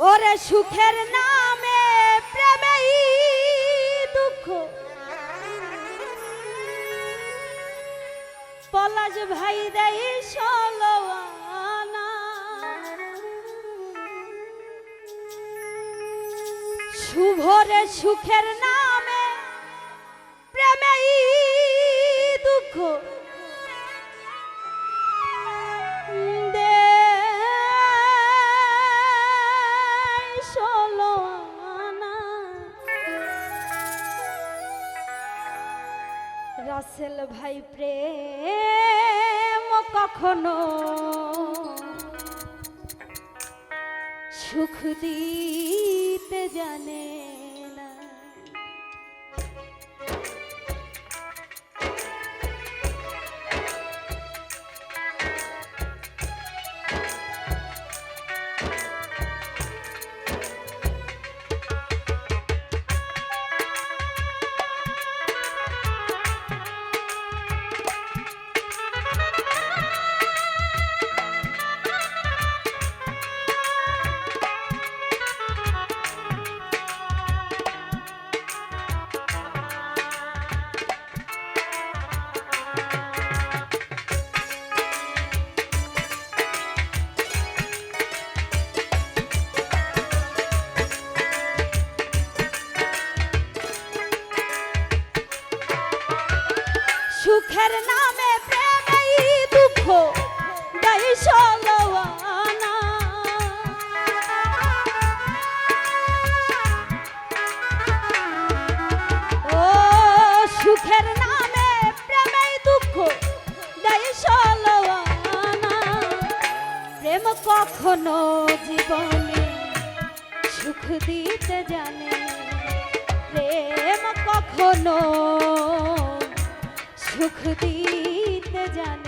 ওরে সুখের নামে প্রেমেই দুঃখ। পলাশ ভাই দেই সলোয়ানা শুভরে সুখের নামে রাসেল ভাই প্রেম কখনো সুখ দিতে সুখের নামে প্রেমেই দুঃখ গাই সলোয়ানা। ও কখনো জীবনে সুখ দিতে জানে প্রেম কখনো সুখ দিতে জানে।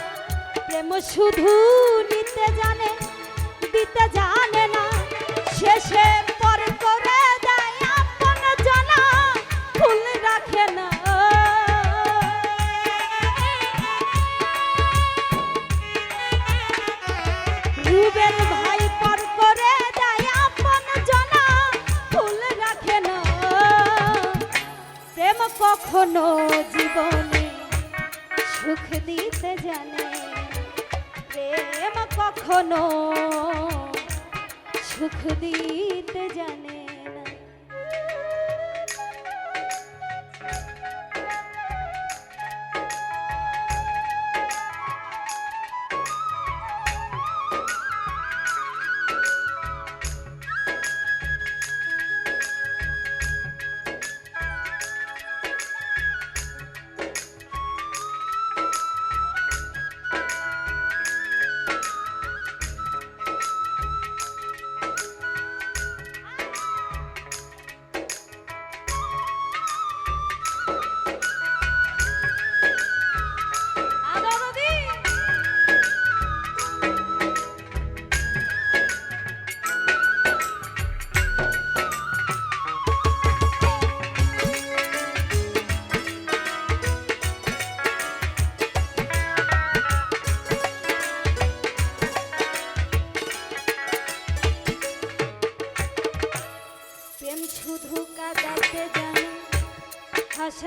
প্রেম শুধু নিতে জানে, দিতে জানে না। শেষে পর করে ফুল রাখে না। ভাই পর করে ফুল কখনো জীবনে সুখ দিতে জানে। কখনো সুখ দিতে জানে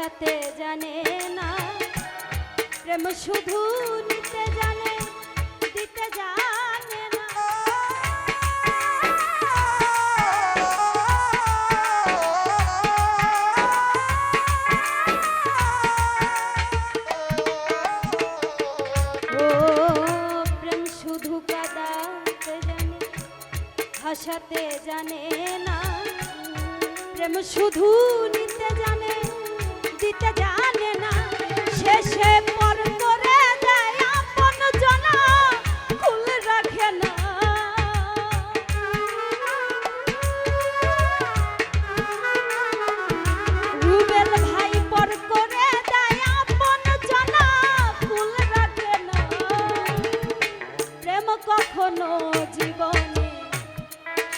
হাসাতে জানে না। প্রেম শুধু নিতে জানে, দিতে জানে না। ও, প্রেম শুধু কাঁদাতে জানে হাসাতে জানে না। প্রেম শুধু নিতে জানে কখনো জীবনে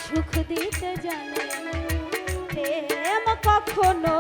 সুখ দিতে জানে। প্রেম কখনো